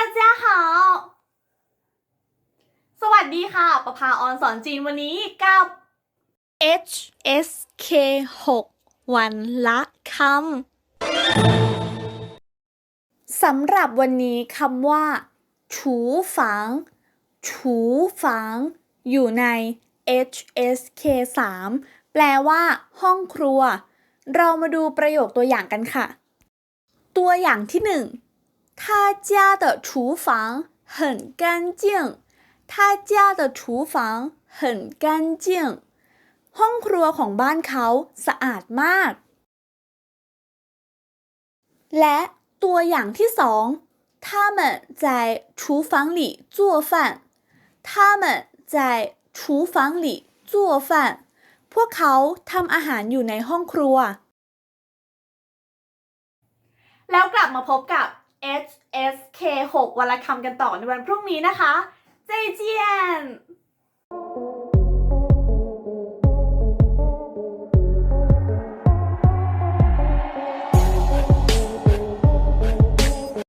าเจ้าค่ะสวัสดีค่ะ ประภาออนสอนจีนวันนี้กับ H S K 6วันละคำสำหรับวันนี้คำว่าถูฝังถูฝัง อยู่ใน H S K 3แปลว่า ห้องครัว เรามาดูประโยคตัวอย่างกันค่ะ ตัวอย่างที่หนึ่ง 他家的厨房很干净他家的厨房很干净ห้องครัวของบ้านเขาสะอาดมาก และตัวอย่างที่สอง他们在厨房里做饭他们在厨房里做饭พวกเขาทำอาหารอยู่ในห้องครัว แล้วกลับมาพบกับ HSK 6 วันละคำกันต่อในวันพรุ่งนี้นะคะ เจเจียน